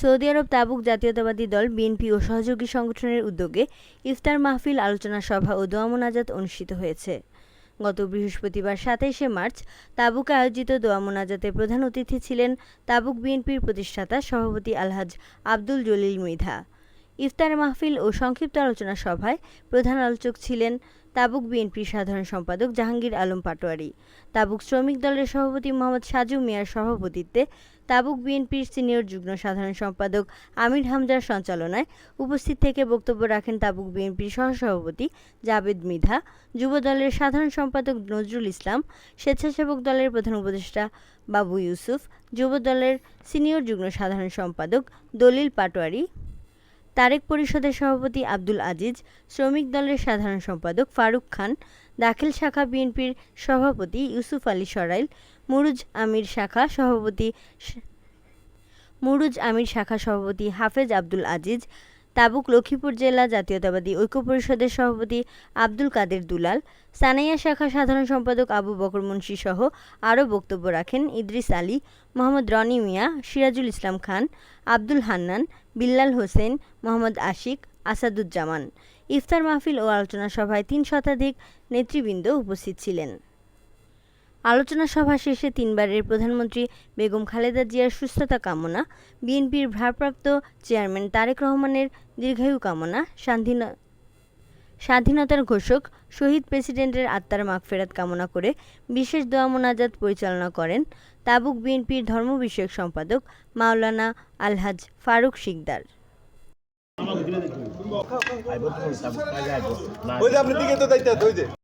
Saudi আরব তাবুক জাতীয়তাবাদী দল BNP ও সহযোগী সংগঠনের উদ্যোগে ইফতার মাহফিল আলোচনা সভা ও দোয়া মোনাজাত অনুষ্ঠিত হয়েছে। গত বৃহস্পতিবার সাতাইশে মার্চ তাবুকে আয়োজিত দোয়া মোনাজাতে প্রধান অতিথি ছিলেন তাবুক বিএনপির প্রতিষ্ঠাতা সভাপতি আলহাজ আব্দুল জলিল মৃধা। ইফতার মাহফিল ও সংক্ষিপ্ত আলোচনা সভায় প্রধান আলোচক ছিলেন তাবুক বিএনপির সাধারণ সম্পাদক জাহাঙ্গীর আলম পাটোয়ারি, তাবুক শ্রমিক দলের সভাপতি মোহাম্মদ সাজু মিয়ার সভাপতিত্বে তাবুক বিএনপির সিনিয়র যুগ্ম সাধারণ সম্পাদক আমির হামজার সঞ্চালনায় উপস্থিত থেকে বক্তব্য রাখেন তাবুক বিএনপির সহসভাপতি জাবেদ মৃধা, যুব দলের সাধারণ সম্পাদক নজরুল ইসলাম, স্বেচ্ছাসেবক দলের প্রধান উপদেষ্টা বাবু ইউসুফ, যুব দলের সিনিয়র যুগ্ম সাধারণ সম্পাদক দলিল পাটোয়ারি তারেক পরিষদের সভাপতি আব্দুল আজিজ, শ্রমিক দলের সাধারণ সম্পাদক ফারুক খান, দাখিল শাখা বিএনপির সভাপতি ইউসুফ আলী সরাইল, মুরুজ আমির শাখা সভাপতি মুরুজ আমির শাখা সভাপতি হাফেজ আব্দুল আজিজ তাবুক লক্ষ্মীপুর জেলা জাতীয়তাবাদী ঐক্য পরিষদের সভাপতি আব্দুল কাদের দুলাল, সানাইয়া শাখা সাধারণ সম্পাদক আবু বকর মুন্সি সহ আরও বক্তব্য রাখেন ইদ্রিস আলী, মোহাম্মদ রনি মিয়া, সিরাজুল ইসলাম খান, আব্দুল হান্নান, বিল্লাল হোসেন, মোহাম্মদ আশিক, আসাদুজ্জামান। ইফতার মাহফিল ও আলোচনা সভায় তিন শতাধিক নেতৃবৃন্দ উপস্থিত ছিলেন। আলোচনা সভা শেষে তিনবারের প্রধানমন্ত্রী বেগম খালেদা জিয়ার সুস্থতা কামনা, বিএনপির ভারপ্রাপ্ত চেয়ারম্যান তারেক রহমানের দীর্ঘায়ু কামনা, স্বাধীন স্বাধীনতার ঘোষক শহীদ প্রেসিডেন্টের আত্মার মাগফেরাত কামনা করে বিশেষ দোয়া মোনাজাত পরিচালনা করেন তাবুক বিএনপির ধর্ম বিষয়ক সম্পাদক মাওলানা আলহাজ ফারুক শিকদার। আইব তো তাবুক কাজে আইব না ওই যে। আপনার দিকে তো